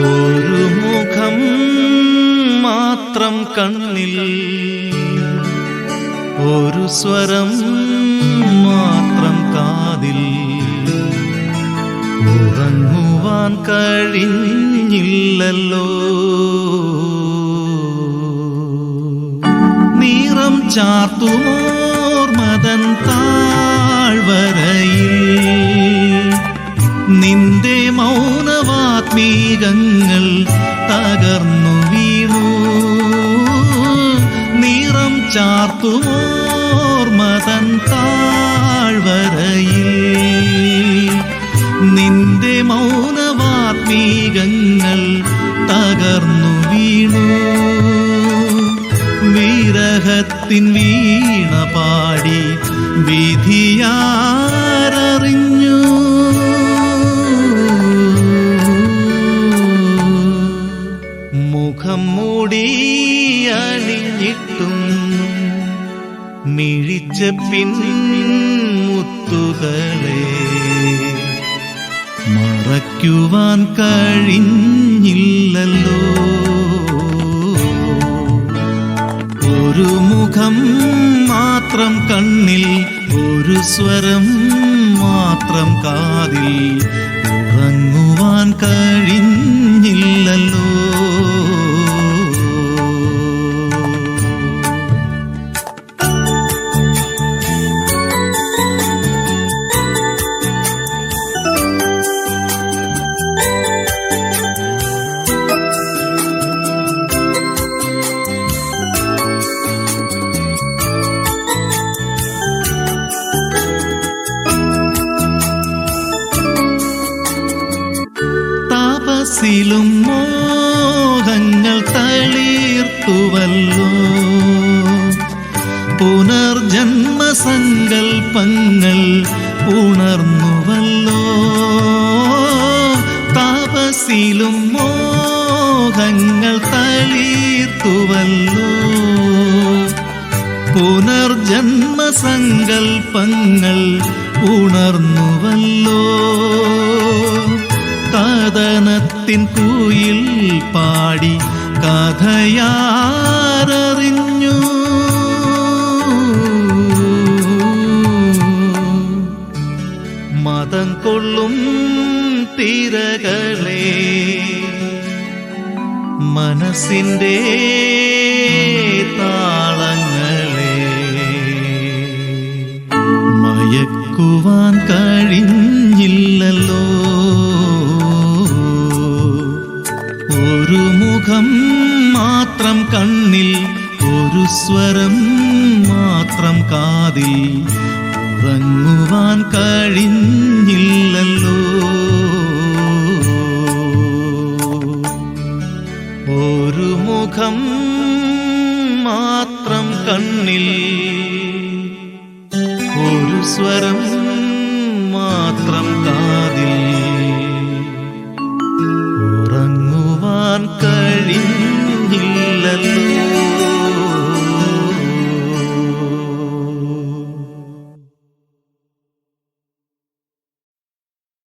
ഒരു മുഖം മാത്രം കണ്ണിൽ ഒരു സ്വരം മാത്രം കാതിൽ ഉറങ്ങുവാൻ കഴിഞ്ഞില്ലല്ലോ. നീറം ചാർത്തുമോർ താ മൗനവാത്മീകങ്ങൾ തകർന്നു വീണു. നിറം ചാർത്തുമോർമതൻ താഴ്വരയിൽ. നിന്റെ മൗനവാത്മീകങ്ങൾ തകർന്നു വീണു. വിരഹത്തിൻ വീണ പാടി വിധിയാരറിഞ്ഞു. മിഴിച്ച പിൻമുത്തുകളെ മറയ്ക്കുവാൻ കഴിഞ്ഞില്ലല്ലോ. ഒരു മുഖം മാത്രം കണ്ണിൽ ഒരു സ്വരം മാത്രം കാതിൽ ഉറങ്ങുവാൻ കഴിഞ്ഞില്ലല്ലോ തപസിലും മോഹങ്ങൾ തളീർത്തുവല്ലോ. പുനർജന്മ സങ്കൽപ്പങ്ങൾ ഉണർന്നുവല്ലോ. താപസിലും മോഹങ്ങൾ തളീർത്തുവല്ലോ. പുനർജന്മ സങ്കൽപ്പങ്ങൾ ഉണർന്നുവല്ലോ. കഥനത്തിൻ കൂയിൽ പാടി കഥയാറിഞ്ഞു മതം കൊള്ളും തിരകളെ മനസ്സിന്റെ താളങ്ങളെ മയക്കുവാൻ കഴിഞ്ഞില്ലല്ലോ മുഖം മാത്രം കണ്ണിൽ ഒരു സ്വരം മാത്രം കാതിൽ. ഉറങ്ങുവാൻ കഴിഞ്ഞില്ലല്ലോ. ഒരു മുഖം മാത്രം കണ്ണിൽ ഒരു സ്വരം മാത്രം